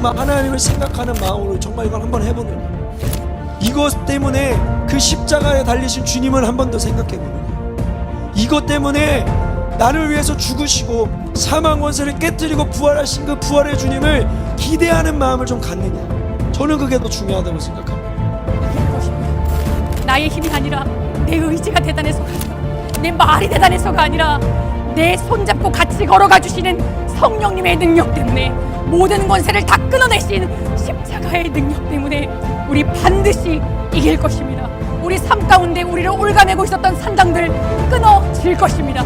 정말 하나님을 생각하는 마음으로 정말 이걸 한번 해보는 거예요. 이것 때문에 그 십자가에 달리신 주님을 한 번 더 생각해 보는 거예요. 이것 때문에 나를 위해서 죽으시고 사망 원세를 깨뜨리고 부활하신 그 부활의 주님을 기대하는 마음을 좀 갖느냐. 저는 그게 더 중요하다고 생각합니다. 나의 힘이 아니라 내 의지가 대단해서가 내 말이 대단해서가 아니라 내 손잡고 같이 걸어가 주시는 성령님의 능력 때문에 모든 권세를 다 끊어내신 십자가의 능력 때문에 우리 반드시 이길 것입니다. 우리 삶 가운데 우리를 올가매고 있었던 산장들 끊어질 것입니다.